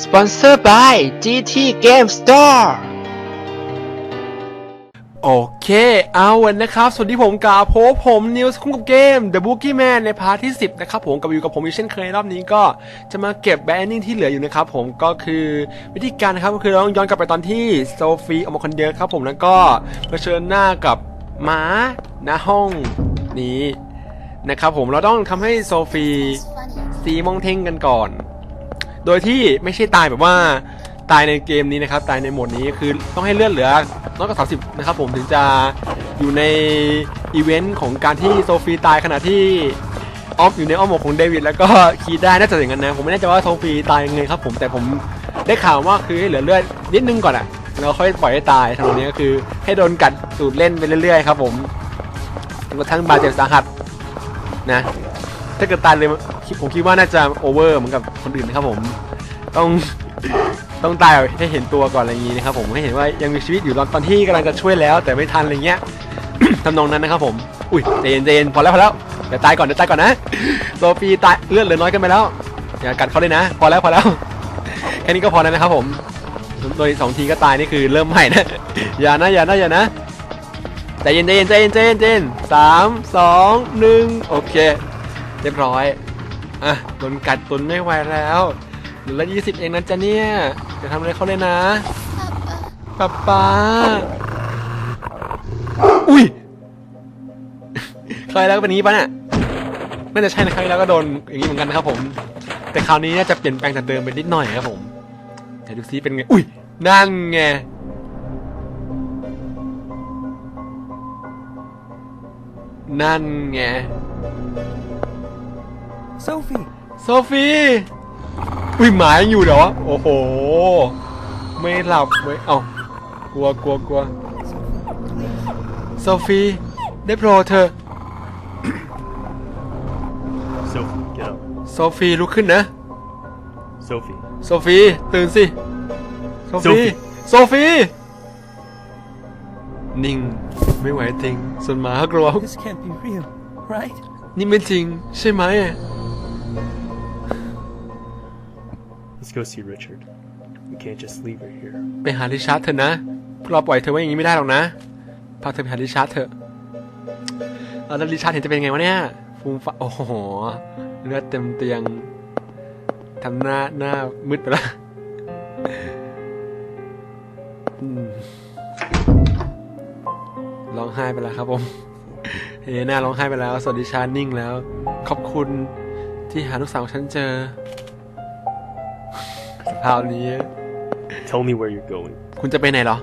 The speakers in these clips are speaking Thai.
Sponsored by GT Game Store โอเค เอาวันนะครับ สวัสดีผมกาโพบผมนิวส์คุ้มกับเกม The Bookie Man ในพาร์ทที่ 10 นะครับผมกับอยู่กับผมอีกเช่นเคยรอบนี้ก็จะมาเก็บแบนนิ่งที่เหลืออยู่นะครับผมก็คือวิธีการนะครับก็คือเราต้องย้อนกลับไปตอนที่โซฟีออกมาคนเดียวครับผมแล้วก็เผชิญหน้ากับหมาหน้าห้องนี้นะครับผมเราต้องทำให้โซฟีซีมองเท่งกันก่อน โดยที่ไม่ใช่ตายแบบว่าตายในเกมนี้นะครับ ตายในโหมดนี้คือต้องให้เลือดเหลือน้อยกว่า30 นะครับผมถึงจะอยู่ในอีเวนต์ของการที่โซฟีตายขณะที่ออฟอยู่ในอ้อมอกของเดวิดแล้วก็คีดได้น่าจะอย่างนั้นนะผมไม่แน่ใจว่าโซฟีตายยังไงครับผมแต่ผมได้ข่าวว่าคือให้เหลือเลือดนิดนึงก่อนอะแล้วค่อยปล่อยให้ตายทางนี้ก็คือให้โดนกัดสูดเล่นไปเรื่อยๆครับผมจนกระทั่งบาดเจ็บสาหัสนะถ้าเกิดตายเลย ผมคิดว่าน่าจะโอเวอร์เหมือนกับคนอื่นนะครับผม ต้องต้องตายให้เห็นตัวก่อนอะไรอย่างนี้นะครับผมให้เห็นว่ายังมีชีวิตอยู่ตอนตอนที่กำลังจะช่วยแล้ว แต่ไม่ทันอะไรเงี้ย ทำนองนั้นนะครับผม อุ้ยใจเย็นใจเย็นพอแล้วพอแล้วเดี๋ยวตายก่อนเดี๋ยวตายก่อนนะโซฟีตายเลือดเหลือน้อยกันไปแล้วอย่ากัดเขาเลยนะ พอแล้วพอแล้วแค่นี้ก็พอแล้วนะครับผมโดยสองทีก็ตายนี่คือเริ่มใหม่นะอย่านะอย่านะอย่านะใจเย็นใจเย็นใจเย็นใจเย็นใจเย็นสามสองหนึ่งโอเค เรียบร้อย อะโดนกัดตุนไม่ไหวแล้วเหลือละยี่สิบเองนะจ๊ะเนี่ยจะทำอะไรเขาเลยนะป๊าป๊าอุ้ยเคยแล้วก็เป็นอย่างนี้ปะเนี่ยน่าจะใช่นะครั้งที่แล้วก็โดนอย่างนี้เหมือนกันนะครับผม แต่คราวนี้น่าจะเปลี่ยนแปลงจากเดิมไปนิดหน่อยครับผมเดี๋ยวดูซิเป็นไง อุ้ย นั่นไง นั่นไง Sophie! โซฟีอุ้ยหมายังอยู่เหรอโอ้โห ไม่หลับเว้ยเอ้ากลัวกลัวกลัวโซฟีได้โปรดเธอะ Sophie, get up. โซฟีลุกขึ้นนะ Sophie. โซฟีตื่นสิ โซฟี Sophie โซฟี นิ่ง ไม่ไหวจริงส่วนหมาก็กลัว This can't be real, right? นี่ไม่จริง ใช่ไหม Let's go see Richard. We can't just leave her here. ไปหาริชาร์ดเถอะนะพวกเราปล่อยเธอไว้อย่างนี้ไม่ได้หรอกนะ พาเธอไปหาริชาร์ดเถอะเอาแล้วริชาร์ดเห็นจะเป็นไงวะเนี่ย ฟูมฟ้าโอ้โห เลือดเต็มเตียง ทำหน้าหน้ามืดไปแล้วอืมร้องไห้ไปแล้วครับผม เฮน้าร้องไห้ไปแล้วสวัสดีชาร์ดนิ่งแล้ว ขอบคุณที่หาลูกสาวของฉันเจอ สภาพนี้ Tell me where you're going. คุณจะไปไหนเหรอ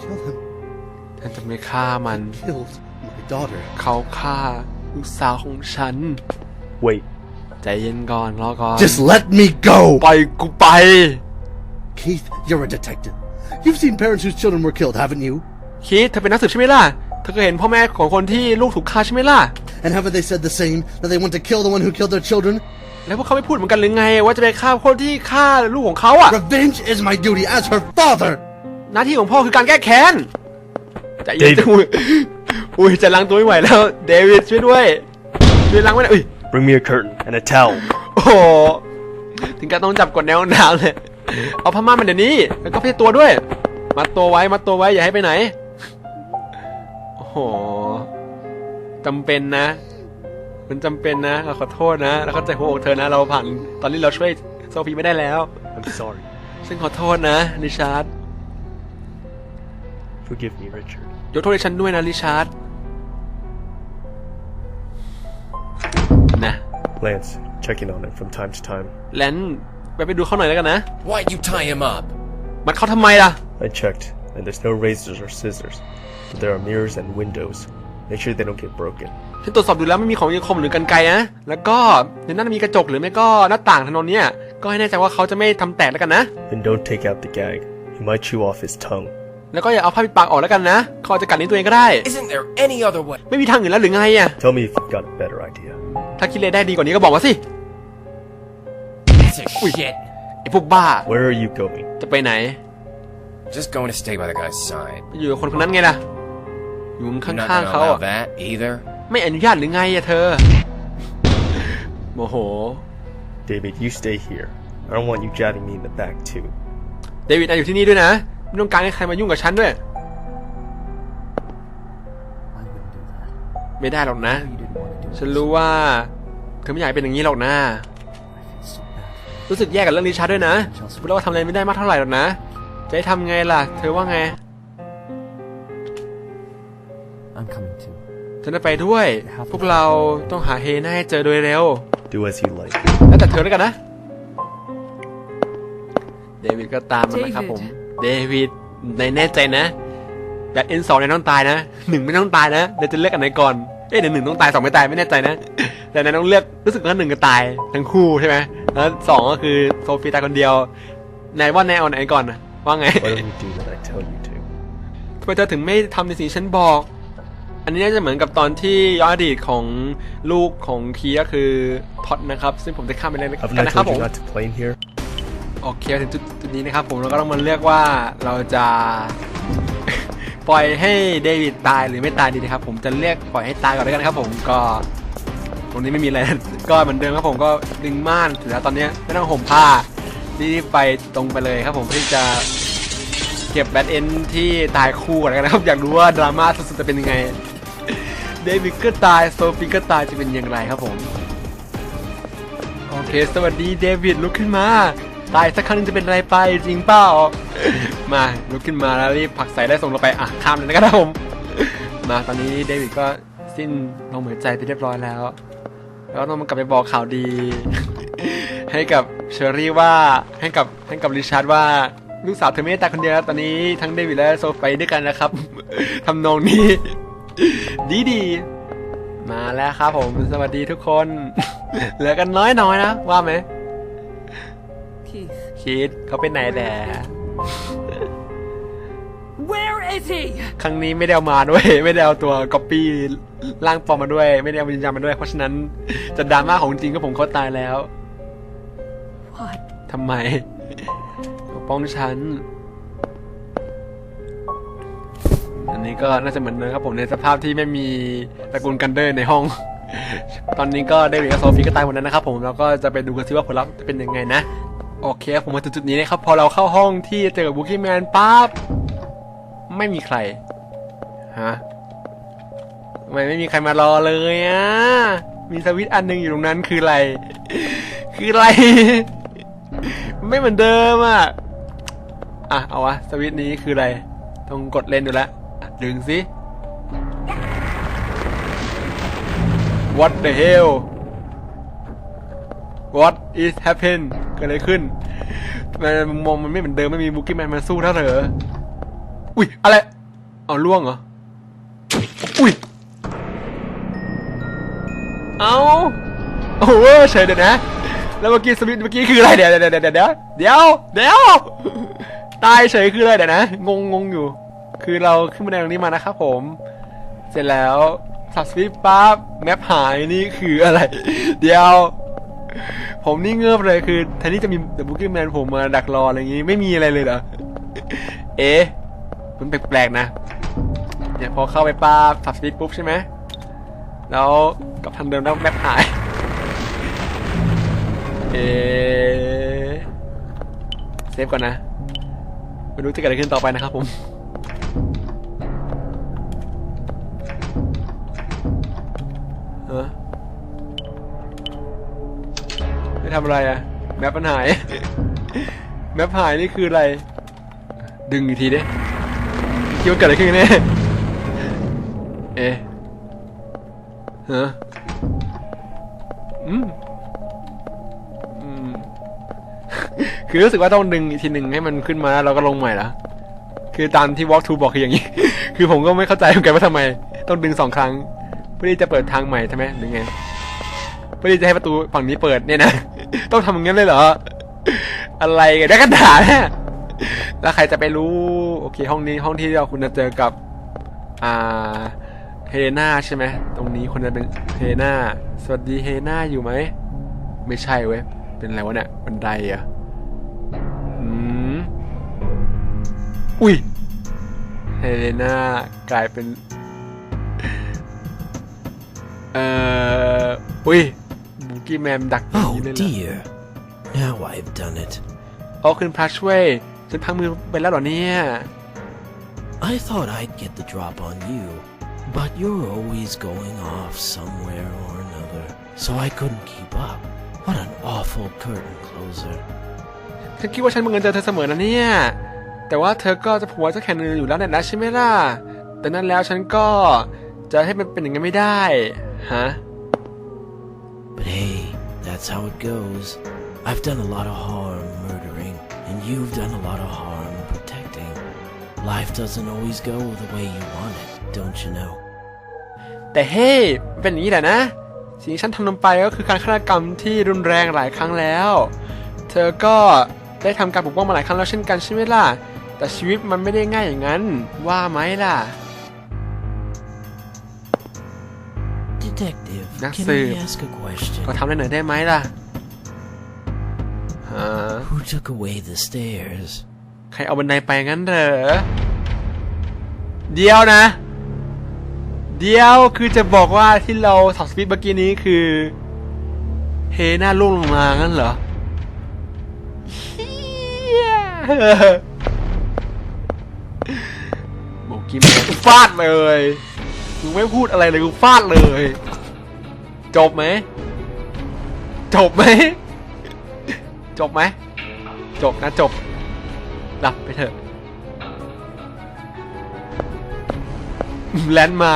Kill him. ฉันจะไม่ฆ่ามัน Killed my daughter. เขาฆ่าลูกสาวของฉัน Wait, ใจเย็นก่อนรอก่อน Just let me go! ปล่อยกูไป Keith, you're a detective. You've seen parents whose children were killed, haven't you? คิดเธอเป็นนักสืบใช่ไหมล่ะ เธอเคยเห็นพ่อแม่ของคนที่ลูกถูกฆ่าใช่ไหมล่ะ And haven't they said the same? That they want to kill the one who killed their children? แล้วพวกเขาไม่พูดเหมือนกันหรือไง ว่าจะไปฆ่าคนที่ฆ่าลูกของเขาอะ Revenge is my duty as her father! หน้าที่ของพ่อคือการแก้แค้นใจเย็น David อุ้ยอุ้ยจะล้างตัวไม่ไหวแล้วเดวิดช่วยด้วยช่วยล้างไว้หน่อยอุ้ย bring me a curtain and a towel. โอ้โหถึงกับต้องจับกดแนวหนาวเลยเอาผ้าม่านมาเดี๋ยวนี้แล้วก็เพีตัวด้วย มัดตัวไว้มัดตัวไว้อย่าให้ไปไหน โอ้โหจำเป็นนะ มันจำเป็นนะเราขอโทษนะแล้วก็ใจหัวอกเธอนะเราผ่านตอนนี้เราช่วยโซฟีไม่ได้แล้ว I'm sorry. ซึ่งขอโทษนะริชาร์ด Forgive me, Richard. ยกโทษให้ฉันด้วยนะริชาร์ดนะ Lance, checking on him from time to time. แลนไปไปดูเขาหน่อยแล้วกันนะ Why'd you tie him up? มัดเขาทำไมล่ะ I checked, and there's no razors or scissors, but there are mirrors and windows. Make sure they don't get broken. ฉันตรวจสอบดูแล้วไม่มีของมีคมหรือกันไกรนะ แล้วก็ในนั้นมีกระจกหรือไม่ก็หน้าต่างถนนเนี่ย ก็ให้แน่ใจว่าเขาจะไม่ทำแตกแล้วกันนะ And don't take out the gag. He might chew off his tongue. แล้วก็อย่าเอาผ้าปิดปากออกแล้วกันนะเขาอาจจะกัดนิ้วตัวเองก็ได้ Isn't there any other way? ไม่มีทางอื่นแล้วหรือไงอะ Tell me if you've got a better idea. ถ้าคิดเลยได้ดีกว่านี้ก็บอกมาสิ Piece of shit. ไอ้พวกบ้า Where are you going? จะไปไหน Just going to stay by the guy's side. ไปอยู่กับคนคนนั้นไงล่ะ อยู่ You're ข้ not าง gonna ๆเขา allow อะ that either. ไม่อนุญาตหรือไงอะเธอโมโห David, you stay here. I don't want you jabbing me in the back, too. เดวิดนายอยู่ที่นี่ด้วยนะ ไม่ต้องการให้ใครมายุ่งกับฉันด้วย I wouldn't do that. ไม่ได้หรอกนะ You didn't want to do ฉั it. นรู้ว่าเธอไม่อยากให้เป็นอย่างนี้หรอกนะ I feel so bad. รู้สึกแย่กับเรื่องริชาร์ดด้วยนะพูดแล้วว่าทำอะไรไม่ได้มากเท่าไหร่หรอกนะ จะให้ทำไงล่ะ เธอว่าไง ฉันจะไปด้วย พวกเราต้องหาเฮน่าให้เจอโดยเร็ว Do as you like. แล้วแต่เธอแล้วกันนะ เดวิดก็ตามมานะครับผม เดวิดในแน่ใจนะ แบบเอ็นสองในต้องตายนะหนึ่งไม่ต้องตายนะเดี๋ยวจะเลือกอันไหนก่อน เอ๊ะเดี๋ยวหนึ่งต้องตายสองไม่ตายไม่แน่ใจนะ แต่นายต้องเลือกรู้สึกว่าหนึ่งก็ตายทั้งคู่ใช่ไหมแล้วสองก็คือโซฟีตายคนเดียวนายว่านายเอาไหนก่อนนะว่าไง Why don't you do what I tell you to? ทำไมเธอถึงไม่ทำในสิ่งที่ฉันบอก อันนี้น่าจะเหมือนกับตอนที่ย้อนอดีตของลูกของคีก็คือท็อตนะครับ ซึ่งผมจะข้ามไปเลย Haven't กัน I นะครับ told ผ you ม not to play in here? โอเคถึงจุดจุดนี้นะครับผมเราก็ต้องมาเลือกว่าเราจะปล่อยให้เดวิดตายหรือไม่ตายดีนะครับผมจะเลือกปล่อยให้ตายก่อนแล้วกันนะครับผมก็ตรงนี้ไม่มีอะไรก็เหมือนเดิมครับผมก็ดึงม่านถึงแล้วตอนนี้ไม่ต้องห่มผ้ารีบไปตรงไปเลยครับผมเพื่อที่จะเก็บแบทเอนที่ตายคู่ก่อนแล้วกันนะครับอยากรู้ว่าดราม่าสุดๆจะเป็นยังไง เดวิดก็ตายโซฟีก็ตายจะเป็นอย่างไรครับผม โอเค สวัสดีเดวิดลุกขึ้นมา ตายสักครั้งหนึงจะเป็นอะไรไปจริงเปล่า มาลุกขึ้นมาแล้วรีบผลักใส่ได้ส่งลงไปอะข้ามเลยนะครับผม มาตอนนี้เดวิดก็สิ้นลมหายใจไปเรียบร้อยแล้ว แล้วต้องมากลับไปบอกข่าวดี ให้กับเชอรี่ว่าให้กับให้กับริชาร์ดว่าลูกสาวเธอไม่ได้ตายคนเดียวแล้วตอนนี้ทั้งเดวิดและโซไปด้วยกันนะครับทำนองนี้ ดีดีๆมาแล้วครับผม สวัสดีทุกคน เหลือกันน้อยน้อยๆนะ ว่าไหม Keith. คิดเขาไปไหนแด่ Where is he? ครั้งนี้ไม่ได้เอามาด้วย ไม่ได้เอาตัวก๊อปปี้ร่างปลอมมาด้วย ไม่ได้เอาวิญญาณมาด้วย เพราะฉะนั้นจะดราม่าของจริงก็ผมเขาตายแล้ว What? ทำไมปกป้องฉัน อันนี้ก็น่าจะเหมือนเดิมครับผมในสภาพที่ไม่มีตระกูลกันเดอร์ในห้อง ตอนนี้ก็เดวิดกับโซฟีก็ตายหมดแล้วนะครับผมแล้วก็จะไปดูกันซิว่าผลลัพธ์จะเป็นยังไงนะ โอเคผมมาถึงจุดนี้นะครับพอเราเข้าห้องที่เจอกับบุกี้แมนปั๊บไม่มีใครฮะทำไมไม่มีใครมารอเลยอะมีสวิตช์อันหนึงอยู่ตรงนั้นคืออะไร คืออะไร ไม่เหมือนเดิมอะ อะ เอาวะ สวิตช์นี้คืออะไร ต้องกดเล่นดูแล้ว ดึงสิ What the hell What is happen เกิดอะไรขึ้นมมุมองมันไม่เหมือนเดิมไม่มีบุกี้แมนมาสู้ท่าเหรออุ้ยอะไรเอาล่วงเหรอ อุ้ย เอาโอ้โหเฉยเดี๋ยวนะ แล้วเมื่อกี้สวิตเมื่อกี้คืออะไรเดี๋ยวเดี๋ยวเดี๋ยวเดี๋ยวเดี๋ยวเดี๋ยวเดี๋ยวตายเฉยคืออะไรเดี๋ยวนะ งงงงอยู่ คือเราขึ้นมาในตรงนี้มานะครับผม เสร็จแล้วสับสวิตช์ปั๊บแมปหายนี่คืออะไร เดี๋ยว ผมนี่เงือบเลยคือแทนที่จะมีเดอะบุ๊กิ้งแมนผมมาดักรออะไรอย่างงี้ไม่มีอะไรเลยเหรอ เอ๊ะมันแปลกๆนะเนี่ยพอเข้าไปปั๊บสับสวิตปุ๊บใช่ไหม แล้วกับทางเดิมแล้วแมปหาย เอเซฟก่อนนะ ไม่รู้จะเกิดอะไรขึ้นต่อไปนะครับผม เออไม่ทำอะไรอะแมปมันหาย แมปหายนี่คืออะไร ดึงอีกทีดิคิดว่าเกิดอะไรขึ้นกันแน่เอ๊ะฮะอืมอืม คือรู้สึกว่าต้องดึงอีกทีหนึ่งให้มันขึ้นมาแล้วเราก็ลงใหม่ละคือตามที่ walk to บอกคืออย่างนี้ คือผมก็ไม่เข้าใจเหมือนกันว่าทำไม ต้องดึงสองครั้ง เพื่อที่จะเปิดทางใหม่ใช่ไหมหรือไงเพื่อที่จะให้ประตูฝั่งนี้เปิดเนี่ยนะ ต้องทำอย่างนั้นเลยเหรอ อะไรกันได้กันด่าเนี่ยแล้วใครจะไปรู้ โอเค ห้องนี้ห้องที่เราคุณจะเจอกับ อ่า เฮเลนาใช่ไหม ตรงนี้คนจะเป็นเฮเลนาสวัสดีเฮเลนาอยู่ไหม ไม่ใช่เว้ย เป็นอะไรวะเนี่ยบันไดอะอืม อุ้ย เฮเลนากลายเป็น เอ่ออุ้ยบุกี้แมนดักอย่าง Oh นี้เลยเหรอ dear. Now I've done it. โอ้คุณพระช่วยฉันพังมือไปแล้วเหรอเนี่ย I thought I'd get the drop on you, but you're always going off somewhere or another, so I couldn't keep up. What an awful curtain closer. ฉันคิดว่าฉันบังเอิญเจอเธอเสมอนะเนี่ย แต่ว่าเธอก็จะผัวเจะแข่งอยู่แล้วเนี่ยนะใช่ไหมล่ะ แต่นั้นแล้วฉันก็จะให้มันเป็นอย่างนั้นไม่ได้ ฮะ But hey, that's how it goes. I've done a lot of harm murdering, and you've done a lot of harm protecting. Life doesn't always go the way you want it, don't you know? แต่เฮ้ยมันเป็นอย่างนี้แหละนะ สิ่งที่ฉันทำลงไปก็คือการฆาตกรรมที่รุนแรงหลายครั้งแล้ว เธอก็ได้ทำการปกป้องมาหลายครั้งแล้วเช่นกันใช่ไหมล่ะ แต่ชีวิตมันไม่ได้ง่ายอย่างนั้น ว่าไหมล่ะ Detective, That's can it. I ask a question? ก็ทำได้หน่อยได้ไหมล่ะฮะ Who took away the stairs? ใครเอาบันไดไปงั้นเหรอ เดียวนะ เดียวคือจะบอกว่าที่เราสับสวิตช์เมื่อกี้นี้คือ เฮหน้าล่วงลงมางั้นเหรอเหี้ยโบกี้แมนกูฟาดเลยมึงไม่พูดอะไรเลยกูฟาดเลย จบไหม จบไหม จบไหม จบนะจบหลับไปเถอะ แลนมา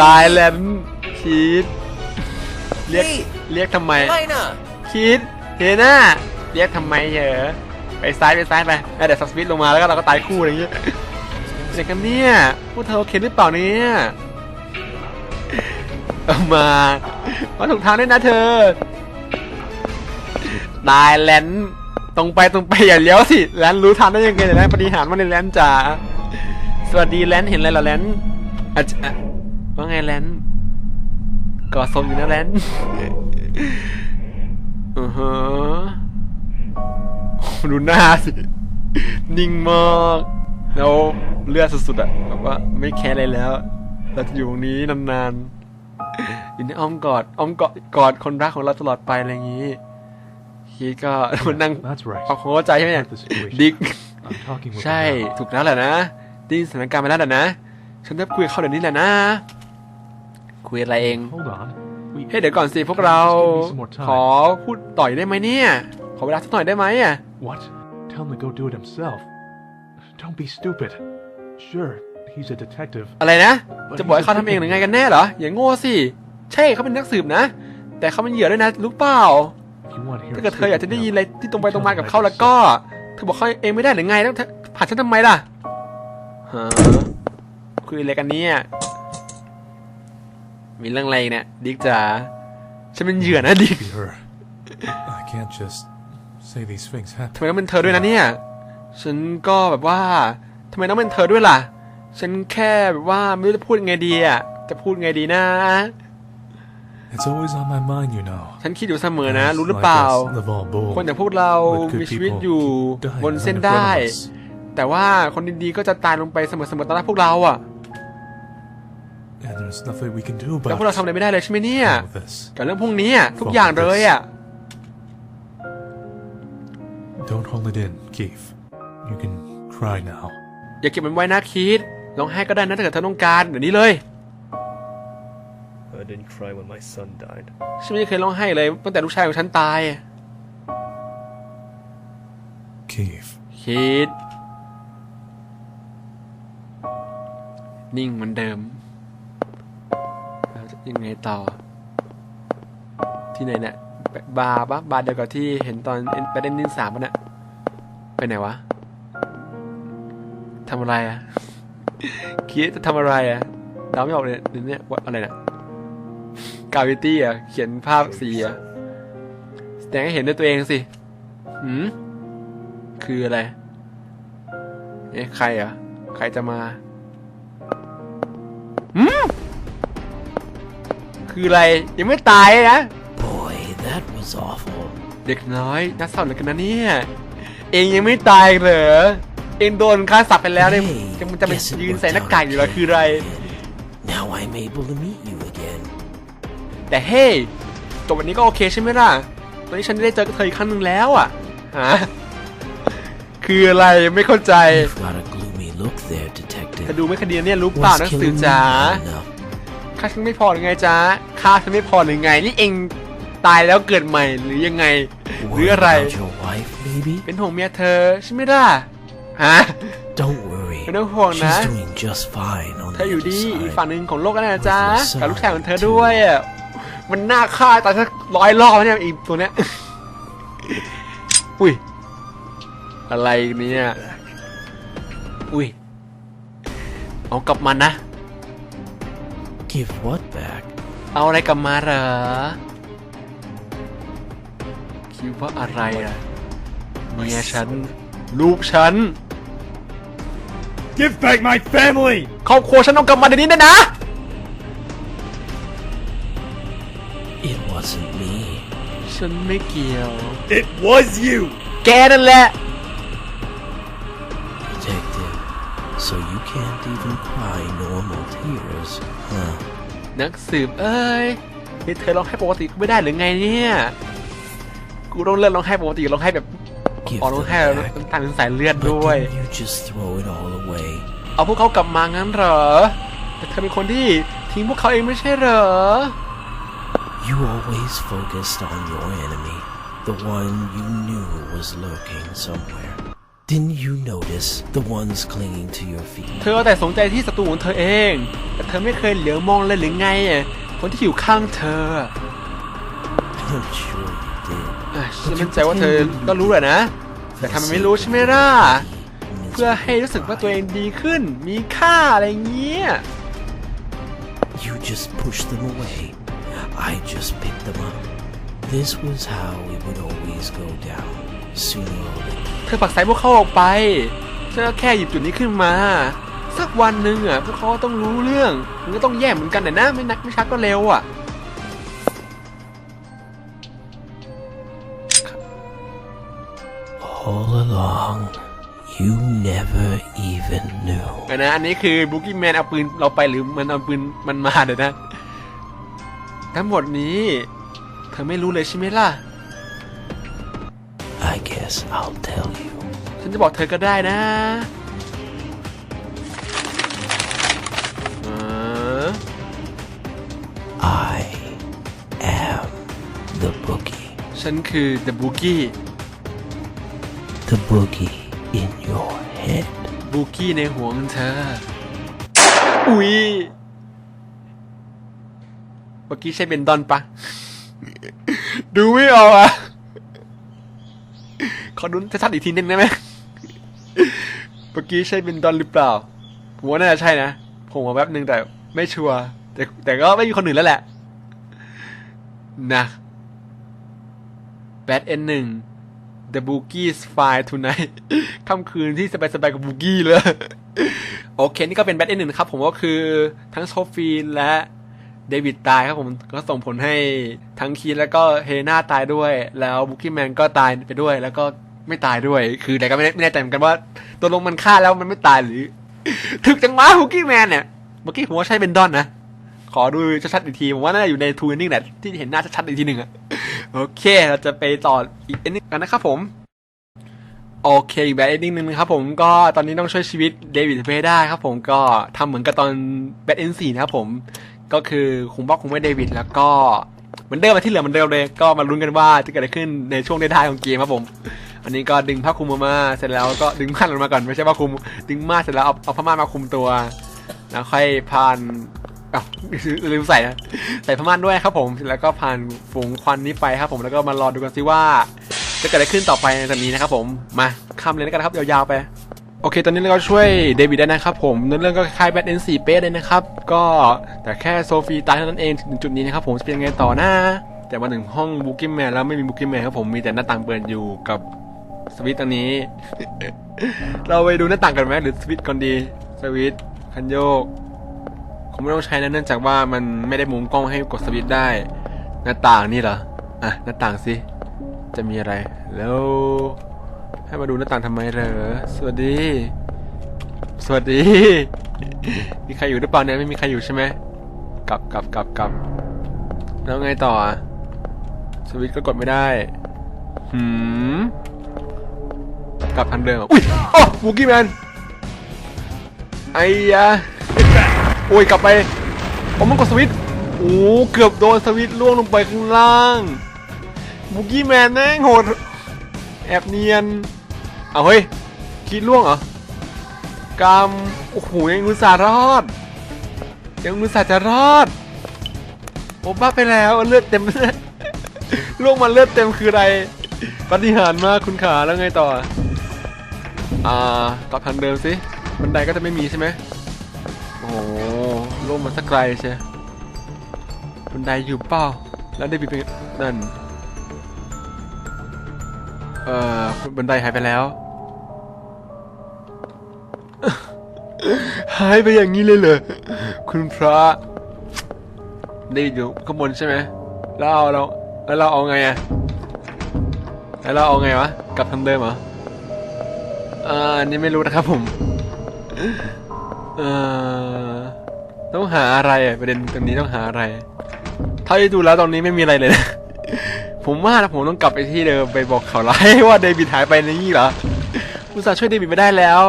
ตายแลนคิด เรียก เรียกทำไม Elena! คิด เฮน่า เรียกทำไมเหรอ ไปซ้ายไปซ้ายไปแล้วเดี๋ยวสวิตช์ลงมาแล้วก็เราก็ตายคู่อะไรอย่างเงี้ยเด็กกันเนี่ยพวกเธอโอเคหรือเปล่าเนี่ย เอามา มาถูกทางด้วยนะเธอ ตายแลนตรงไปตรงไปอย่าเลี้ยวสิ แลนรู้ทันได้ยังไงเนี่ยแลนปฏิหารมาในแลนจ๋า สวัสดีแลนเห็นอะไรเหรอแลนอาจจะว่าไงแลนกอดศพอยู่นะแลนอือฮะดูหน้าสิ นิ่งมาก แล้วเลือดสุดๆอะแบบว่าไม่แคร์อะไรแล้ว เราจะอยู่ตรงนี้นานๆ อยู่ในอ้อมกอดอ้อมกอดกอดคนรักของเราตลอดไปอะไรอย่างนี้คีดก็มันนั่ง That's right. เอาความเข้าใจใช่ไหมเนี่ย Heard the situation. ดิก I'm talking with ใช่ them now. ถูกแล้วแหละนะได้ยินสถานการณ์มาแล้วแหละนะ ฉันจะคุยกับเขาเดี๋ยวนี้แหละนะ คุยอะไรเอง Hold on. We เฮ้ยเดี๋ยวก่อนสิพวกเรา Just give me some more time. ขอพูดต่อยได้ไหมเนี่ย ขอเวลาสักหน่อยได้ไหมอะ What? Tell him to go do it himself. Don't be stupid. Sure, he's a detective. อะไรนะ จะบอกให้เขาทำเองหรือไงกันแน่เหรอ อย่างโง่สิ ใช่เขาเป็นนักสืบนะ แต่เขาเป็นเหยื่อด้วยนะรู้เปล่า If you want to hear ถ้า a เกิดเธออยากจะ secret ได้ยิน now, อะไรที่ตรงไป you ตรง tell มา him กับ I เขาแล้ว just ก็ said. เธอบอกเขาเองไม่ได้หรือไงต้องผ่านฉันทำไมล่ะฮะคุยอะไรกันเนี่ย มีเรื่องอะไรอีกเนี่ย ดิกจ๋าฉันเป็นเหยื่อนะดิก Be her. I can't just say these things ทำ happen. ไมต้องเป็นเธอด้วยนะเนี่ย ฉันก็แบบว่าทำไมต้องเป็นเธอด้วยล่ะ ฉันแค่แบบว่าไม่รู้จะพูดยังไงดีอะ จะพูดไงดีนะ It's always on my mind, you know. ฉันคิดอยู่เสมอนะ Guys รู้หรือ like เปล่า us live all bold, คนอย่างพวกเรา but good มีชีวิต people อยู่ keep dying บน right เส้น in front ได้ of us. แต่ว่าคนดีๆก็จะตายลงไปเสมอๆต่อหน้าพวกเราอะ And there's nothing we can do แล้ว about พวกเราทำอะไรไม่ได้เลยใช่ไหมเนี่ย all of this. กับเรื่องพวกนี้อะทุกอย่างเลยอะ Don't hold it in, Keith. You can cry now. อย่าเก็บมันไว้นะคิด ร้องไห้ก็ได้นะถ้าเกิดเธอต้องการเดี๋ยวนี้เลย I didn't cry when my son died. ฉันไม่เคยร้องไห้เลยตั้งแต่ลูกชายของฉันตาย Keith. คิด นิ่งเหมือนเดิมแล้วจะยังไงต่อ ที่ไหนเนี่ยบาร์ปะบาร์เดียวกับที่เห็นตอนไปเล่นนินสามปะเนี่ยไปไหนวะทำอะไรอะ คิดจะทำอะไรอะเดาไม่ออกเลยเดี๋ยวเนี่ยว่าอะไรเนี่ยกาวิตี้อะเขียนภาพสีอะแสดงให้เห็นด้วยตัวเองสิหืมคืออะไรเอ๊ะใครอะ ใครจะมาหืมคืออะไร ยังไม่ตายนะ Boy, that was awful. เด็กน้อยน่าเศร้าเหลือเกินนะเนี่ย เองยังไม่ตายเหรอ เองโดนฆ่าสับไปแล้วเนี่ย Hey, จะมันจะไป guess it ยืน worked ใส่หน้ากาก out อยู่แล้วคืออะไร again. Now I'm able to meet you again. แต่เฮ้ยจบวันนี้ก็โอเคใช่ไหมล่ะ ตอนนี้ฉันได้เจอกับเธออีกครั้งหนึ่งแล้วอะฮะคืออะไรไม่เข้าใจ You've got a gloomy look there, detective. เธอดูไม่คดีเนี่ยรู้เปล่า Was หนังสือ killing me จ๋า bad enough? ค่าฉันไม่พอหรือไงจ๊ะค่าฉันไม่พอหรือไง นี่เองตายแล้วเกิดใหม่หรือยังไง หรือ Worried อะไร about your wife, maybe? เป็นห่วงเมียเธอใช่ไหมล่ะ ฮะ Don't worry. ไม่ต้องห่วงนะ She's doing just fine on เธ the ออยู่ other ดี อีก side. ฝั่งหนึ่งของโลกแล้วนะจ๊ะ With your son กับลูกชายของเธอด้วยอะมันน่าฆ่าตายสักร้อยรอบแล้วเนี่ยอีกตัวเนี้ย อุ้ย อะไรเนี่ย อุ้ย เอากลับมานะ Give what back? เอาอะไรกลับมาเหรอ คิดว่าอะไรอะเมียฉัน ลูกฉัน Give back my family! ครอบครัวฉันต้องกลับมาเดี๋ยวนี้นะนะ It wasn't me. ฉันไม่เกี่ยว It was you! แกนั่นแหละ Detective. So you can't even cry normal tears, huh? นักสืบเอ้ยนี่เธอร้องไห้ปกติกูไม่ได้หรือไงเนี่ย กูต้องเลิกร้องไห้ปกติร้องไห้แบบ Give อ๋อร้อง them ไห้แล้ว back. น้ำตาเป็นสายเลือด But ด้วย didn't you just throw it all away? เอาพวกเขากลับมางั้นเหรอ แต่เธอเป็นคนที่ทิ้งพวกเขาเองไม่ใช่เหรอ You always focused on your enemy, the one you knew was lurking somewhere. Didn't you notice the ones clinging to your feet? เธอแต่สนใจที่ศัตรูของเธอเอง แต่เธอไม่เคยเหลียวมองเลยหรือไงอะคนที่อยู่ข้างเธอ I'm sure you did. อะ ฉันมั่นใจว่าเธอก็รู้แหละนะ แต่ทำไมไม่รู้ใช่ไหมล่ะ เพื่อให้รู้สึกว่าตัวเองดีขึ้น มีค่าอะไรเงี้ย You just pushed them away. I just picked them up. This was how it would always go down, sooner or later. เธอผลักไสพวกเขาออกไปฉันก็แค่หยิบจุดนี้ขึ้นมา สักวันหนึ่งอะพวกเขาก็ต้องรู้เรื่องมันก็ต้องแย่เหมือนกันแต่นะ ไม่นักไม่ชักก็เร็วอะ All along, you never even knew. อันนะอันนี้คือบุกี้แมนเอาปืนเราไปหรือมันเอาปืนมันมาเดี๋ยวนะ ทั้งหมดนี้เธอไม่รู้เลยใช่ไหมล่ะ I guess I'll tell you. ฉันจะบอกเธอก็ได้นะอ่า I am the boogie. ฉันคือ The Boogie The boogie in your head. บูกี้ในหัวของเธอ อุ๊ยเมื่อกี้ใช่เบนดอนปะ ดูไม่ออกอะ ขอดูชัดๆอีกทีนึงได้ไหมเมื่อกี้ใช่เบนดอนหรือเปล่า ผมว่าน่าจะใช่นะ ผมว่าแป๊บนึงแต่ไม่ชัวร์ แต่แต่ก็ไม่มีคนอื่นแล้วแหละ นะ Bad End หนึ่ง The Boogies File Tonight ค่ำคืนที่สบายๆกับบูกี้เลย โอเค นี่ก็เป็นแบทเอนหนึ่งครับ ผมก็คือทั้งโซฟีและเดวิดตายครับผมก็ส่งผลให้ทั้งคีแล้วก็เฮเลนาตายด้วย แล้วบุกี้แมนก็ตายไปด้วย แล้วก็ไม่ตายด้วย คือแต่ก็ไม่แน่ไม่แน่ใจเหมือนกันว่า ตัวลงมันฆ่าแล้วมันไม่ตายหรือ ถึกจังวะบุกี้แมนเนี่ยเมื่อกี้ผมว่าใช่เบนดอนนะ อดูชัดๆอีกทีผมว่าน่าจะอยู่ในทูนิ่งแหละที่เห็นหน้าชัดๆอีกทีหนึ่งอะโอเค เราจะไปต่ออีกเอนดิ้งกันนะครับผมโอเคอีกแบทเอนดิ้งหนึ่งครับผมก็ตอนนี้ต้องช่วยชีวิตเดวิดเพได้ครับผมก็ทำเหมือนกับตอนแบทเอนสี่นะครับผมก็คือคงบล็อกคงไม่เดวิดแล้วก็เหมือนเดิมมาที่เหลือเหมือนเดิมเลย ก็มาลุ้นกันว่าจะเกิดอะไรขึ้นในช่วงท้ายของเกมครับผมอันนี้ก็ดึงผ้าคลุมมาเสร็จแล้วก็ดึงม่านออกมาก่อนไม่ใช่ผ้าคลุม ดึงม่านเสร็จแล้วเอาเอาผ้าม่านมาคลุมตัว แล้วค่อยผ่าน อ้าวลืมใส่นะใส่ผ้าม่านด้วยครับผมแล้วก็ผ่านฝูงควันนี้ไปครับผมแล้วก็มารอดูกันซิว่าจะเกิดอะไรขึ้นต่อไปในตอนนี้นะครับผมมาคำเลยแล้วกันครับยาวๆไปโอเค ตอนนี้เราก็ช่วยเดวิดได้นะครับผมเนื้อเรื่องก็คล้ายแบทเอ็นสี่เป๊ะเลยนะครับ ก็แต่แค่โซฟีตายเท่านั้นเองถึงจุดนี้นะครับผมจะเป็นยังไงต่อนะแต่มาถึงห้องบุกิ้แมนแล้วไม่มีบุกิ้แมนครับผมมีแต่หน้าต่างเปิดอยู่กับสวิตช์ตรงนี้ เราไปดูหน้าต่างกันไหมหรือสวิตช์ก่อนดีสวิตช์คันโยก งไม่ต้องใช้นะเนื่องจากว่ามันไม่ได้มุมกล้องให้กดสวิตช์ได้ หน้าต่างนี่เหรออะหน้าต่างสิจะมีอะไร แล้ว ให้มาดูหน้าต่างทำไมเหรอสวัสดี สวัสดีมีใครอยู่หรือเปล่าเนี่ยไม่มีใครอยู่ใช่ไหมกลับกลับกลับกลับแล้วไงต่ออะสวิตช์ก็กดไม่ได้หืมกลับทางเดิมออุ้ยโอ้บูกี้แมนไอ้ยะ โอ้ยกลับไปผมมันกดสวิตช์โอ้เกือบโดนสวิตช์ล่วงลงไปข้างล่างบูกี้แมนแม่งโหดแอบเนียนเอาเฮ้ยคิดล่วงเหรอกรรมโอ้โหยังอุตส่าห์รอดยังอุตส่าห์จะรอดโอ้บ้าไปแล้วเลือดเต็มล่วงมาเลือดเต็มคืออะไรปฏิหารมากคุณขาแล้วไงต่ออ่ากลับทางเดิมสิบันไดก็จะไม่มีใช่ไหม อ้โล่วงมาสักไกลใช่บันไดอยู่เปล่าแล้วได้บีเป็นนั่น เอ่อบันไดหายไปแล้ว หายไปอย่างนี้เลยเหรอ คุณพระได้อยู่ข้างบนใช่ไหมแล้วเอาเราแล้วเราเอาไงอะแล้วเราเอาไงวะ กลับทางเดิมเหรออ่าอันนี่ไม่รู้นะครับผม เออต้องหาอะไรอะประเด็นตรงนี้ต้องหาอะไรเท่าที่ดูแล้วตรงนี้ไม่มีอะไรเลยนะ ผมว่านะผมต้องกลับไปที่เดิมไปบอกเขาร้ายว่าเดวิดหายไปในนี่เหรออุตส่าห์ช่วยเดวิดไม่ได้แล้ว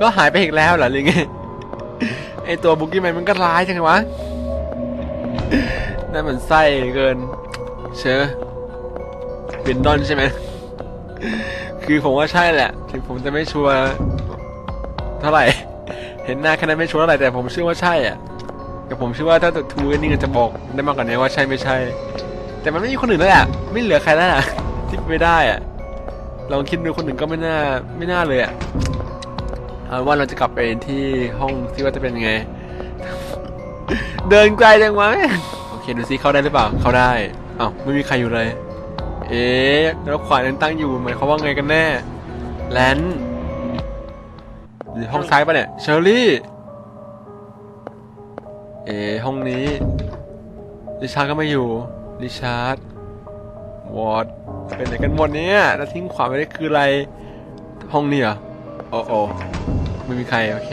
ก็หายไปอีกแล้วเหรอหรือไงไอตัวบุกี้แมนมันก็ร้ายจังวะนั่นมันไส้เกิน เชอบินดอนใช่ไหมคือผมว่าใช่แหละ ถึงผมจะไม่ชัวร์เท่าไหร่ เห็นหน้าแค่นั้นไม่ชัวร์เท่าไรแต่ผมเชื่อว่าใช่อะแต่ผมเชื่อว่าถ้าทูนี่จะบอกได้มากกว่านี้ว่าใช่ไม่ใช่ แต่มันไม่มีคนอื่นแล้วแหละไม่เหลือใครแล้วล่ะที่ไม่ได้อะลองคิดดูคนอื่นก็ไม่น่าไม่น่าเลยอะเอาว่าเราจะกลับไปที่ห้องที่ว่าจะเป็นยังไง เดินไกลจังวะโอเคดูซิเข้าได้หรือเปล่าเข้าได้อ้าวไม่มีใครอยู่เลย เอ๊ะแล้วขวานยังตั้งอยู่หมายความว่าไงกันแน่แลน ห้องซ้ายปะเนี่ย เชอรี่ เอ๊ะห้องนี้ ริชาร์ดก็ไม่อยู่ ริชาร์ด วอร์ด เป็นไหนกันหมดเนี่ย แล้วทิ้งขวานไว้ได้คืออะไร ห้องนี้เหรอ โอ้โอไม่มีใคร โอเค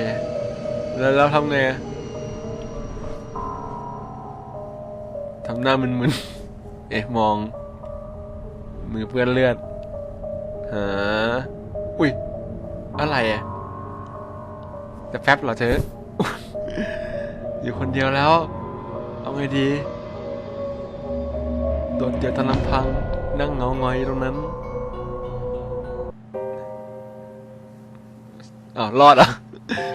แล้วเราทำไงทำหน้ามึนๆ เอ๊ะ มอง มือเปื้อนเลือดหาอุ้ย อะไรอะ แต่แป๊บเหรอเธอ อยู่คนเดียวแล้ว เอาไงดี โดดเดี่ยวตามลำพัง นั่งเหงาหงอยอยู่ตรงนั้นอ้าวรอดเหรอะ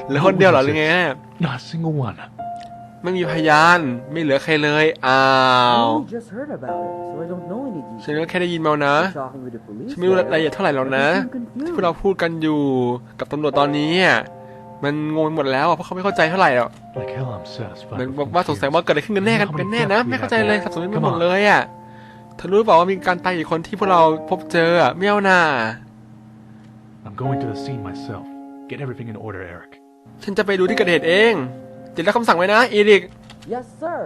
เหลือคนเดียวเหรอหรือไงแน่ Not a single one. ไม่มีพยาน ไม่เหลือใครเลย อ้าว only just heard about it, so I don't know any ฉัน details. ก็แค่ได้ยินมานะ Talking with the police ฉันไม่รู้รายละเอียดเท่าไหร่หรอกนะ I'm ที่พว confused. กเราพูดกันอยู่กับตำรวจตอนนี้อะ มันงงไปหมดแล้วอะเพราะเขาไม่เข้าใจเท่าไหร่หรอก Like hell, I'm satisfied. เหมือน with บอกว่าสงสัยว่าเกิดอะไรขึ้นกันแน่กันกันแน่นะไม่เข้าใจเลยสับสนไปหมดเลยอะเธอรู้หรือเปล่าว่ามีการตายอีกคนที่พวกเราพบเจออะไม่เอาน่า I'm going to the scene myself. Get everything in order, Eric. ฉันจะไปดูที่เกิดเหตุเองติดแล้วคำสั่งไว้นะอีริก Yes, sir.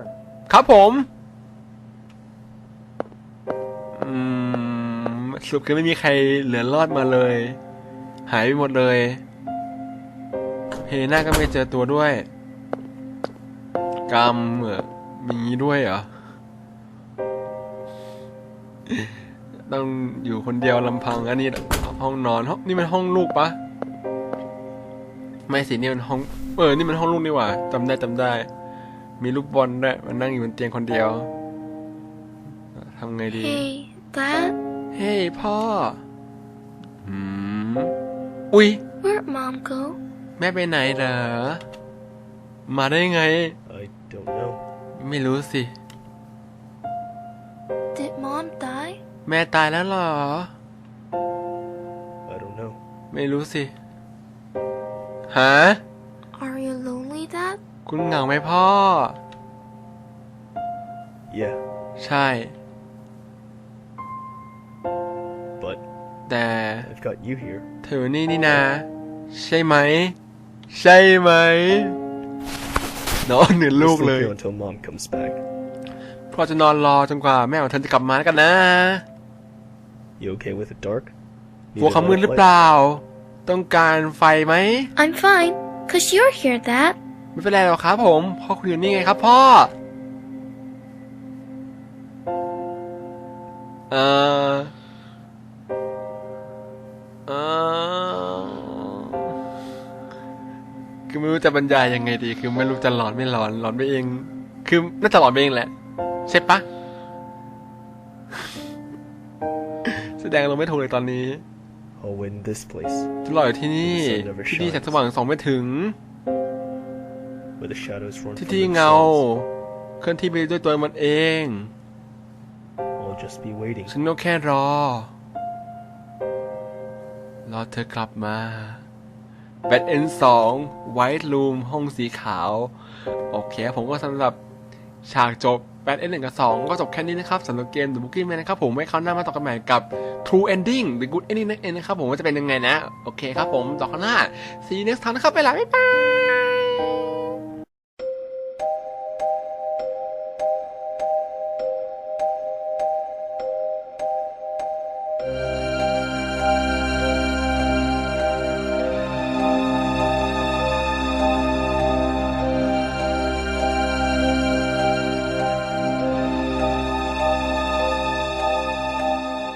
ครับผมอืมสรุปคือไม่มีใครเหลือรอดมาเลย หายไปหมดเลย เฮน่าก็ไม่เจอตัวด้วย กรรมเหรอมีด้วยเหรอ ต้องอยู่คนเดียวลำพังอันนี้ห้องนอนห้องนี่มันห้องลูกปะไม่สินี่มันห้อง เออ นี่มันห้องลูกนี่หว่าจำได้จำได้ มีลูกบอลด้วยมันนั่งอยู่บนเตียงคนเดียวทำไงดี Hey, Dad? เฮ้ยพ่ออืมอุ๊ย Where'd Mom go? แม่ไปไหนเหรอ มาได้ไง I don't know. ไม่รู้สิ Did Mom die? แม่ตายแล้วเหรอ I don't know. ไม่รู้สิฮะ Are you lonely, Dad? คุณเหงาไหมพ่อ Yeah, ใช่ but แต่ I've got you here. เธอนี่นี่นาใช่ไหม ใช่ไหมนอนหนึ่งลูกเลยพ่อจะนอนรอจนกว่าแม่ของเธอจะกลับมาแล้วกันนะ You okay with the dark? กลัวความมืดหรือเปล่า ต้องการไฟไหม I'm fine cause you're here that ไม่เป็นไรหรอกครับผม พ่อคุณอยู่นี่ไงครับพ่อ เอ่อ เอ่อ คือไม่รู้จะบรรยายยังไงดี คือไม่รู้จะหลอนไม่หลอนหลอนไปเอง คือน่าจะหลอนไปเองแหละ ใช่ปะแสดงเราไม่ถูกเลยตอนนี้ Oh, in this place, จะหลอนอยู่ที่นี่ที่นี่แสงสว่างส่องไม่ถึง where the shadows run ที่ from ที่เงา themselves, เคลื่อนที่ไปด้วยตัวมันเอง I'll just be waiting. ฉันก็แค่รอ รอเธอกลับมา แบทเอ็นสองไวท์รูมห้องสีขาว โอเคผมก็สำหรับฉากจบแบทเอ็นหนึ่งกับสองก็จบแค่นี้นะครับสำหรับเกม The Boogie Man นะครับผมไว้คราวหน้ามาต่อกันใหม่กับ True Ending The Good Ending นั่นเองนะครับผมว่าจะเป็นยังไงนะ โอเคครับผมต่อข้างหน้า See you next time นะครับไปละบ๊ายบาย